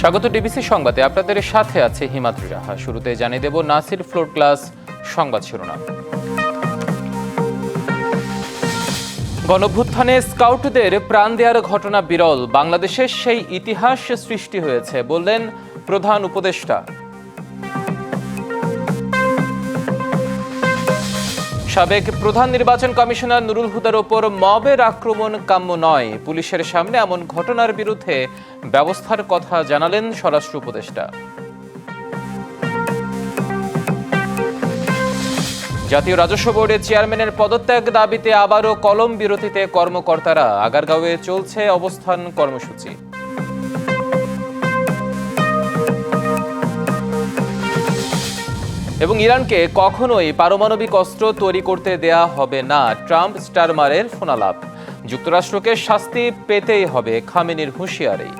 স্বাগত ডিবিসি সংবাদে। আপনাদের সাথে আছে হিমাদ্রি রাহা। শুরুতে জানিয়ে দেব নাসির ফ্লোর ক্লাস সংবাদ শিরোনাম। গণভ্যুত্থানে স্কাউটদের প্রাণ দেওয়ার ঘটনা বিরল। বাংলাদেশের সেই ইতিহাস সৃষ্টি হয়েছে, বললেন প্রধান উপদেষ্টা। সাবেক প্রধান নির্বাচন কমিশনার নুরুল হুদার ওপর মবের আক্রমণ কাম্য নয়। পুলিশের সামনে এমন ঘটনার বিরুদ্ধে ব্যবস্থার কথা জানালেন স্বরাষ্ট্র উপদেষ্টা। জাতীয় রাজস্ব বোর্ডের চেয়ারম্যানের পদত্যাগ দাবিতে আবারও কলম বিরতিতে কর্মকর্তারা আগারগাঁওয়ে চলছে অবস্থান কর্মসূচি। এবং ইরানকে কখনোই পারমাণবিক অস্ত্র তৈরি করতে দেয়া হবে না। ট্রাম্প স্টারমারের ফোনালাপ। যুক্তরাষ্ট্রকে শাস্তি পেতেই হবে খামেনির হুঁশিয়ারি।